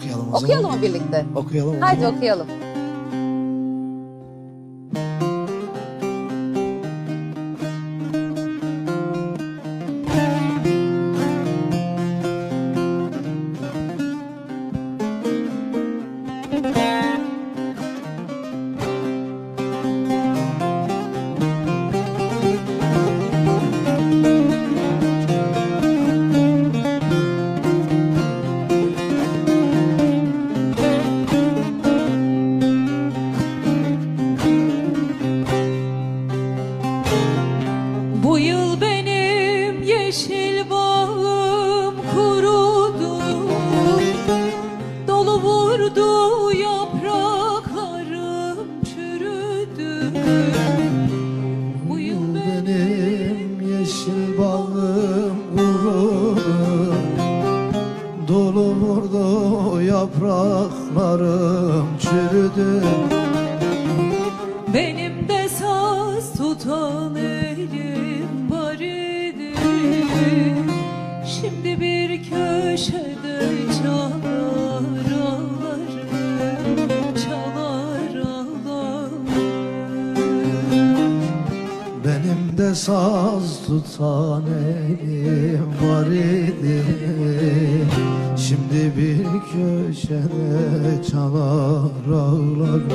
Okuyalım o zaman. Okuyalım mı birlikte? Okuyalım. o zaman. okuyalım. Bu benim yeşil bağım kurudu Dolu vurdu yapraklarım çürüdü. Benim de saz tutan elim var Şimdi bir köşede Benim de saz tutan elim var idi. Şimdi bir köşede çalar ağlarım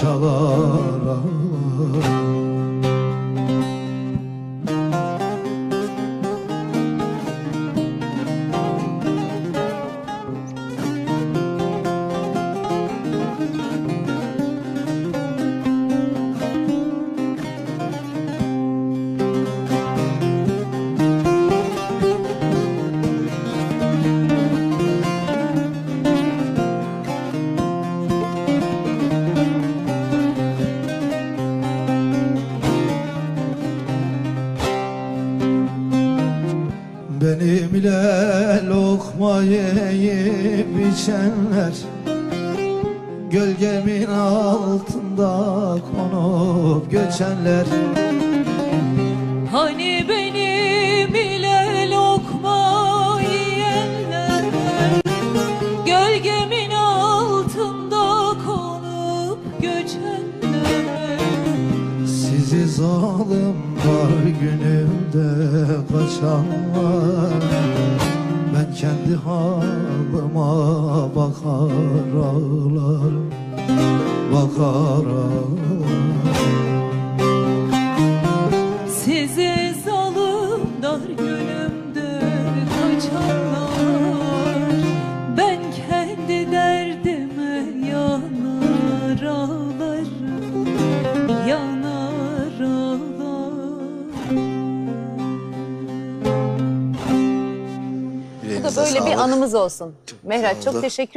Çalar ağlarım Benim ile lokma yiyip içenler. Gölgemin altında konup göçenler. Hani benim ile lokma yiyenler? Gölgemin altında konup göçenler. Sizi zalim var günümde kaçanlar Ben kendi halıma bakar ağlarım Bakar ağlarım Bu da böyle bir anımız olsun. Mehmet çok teşekkür ederim.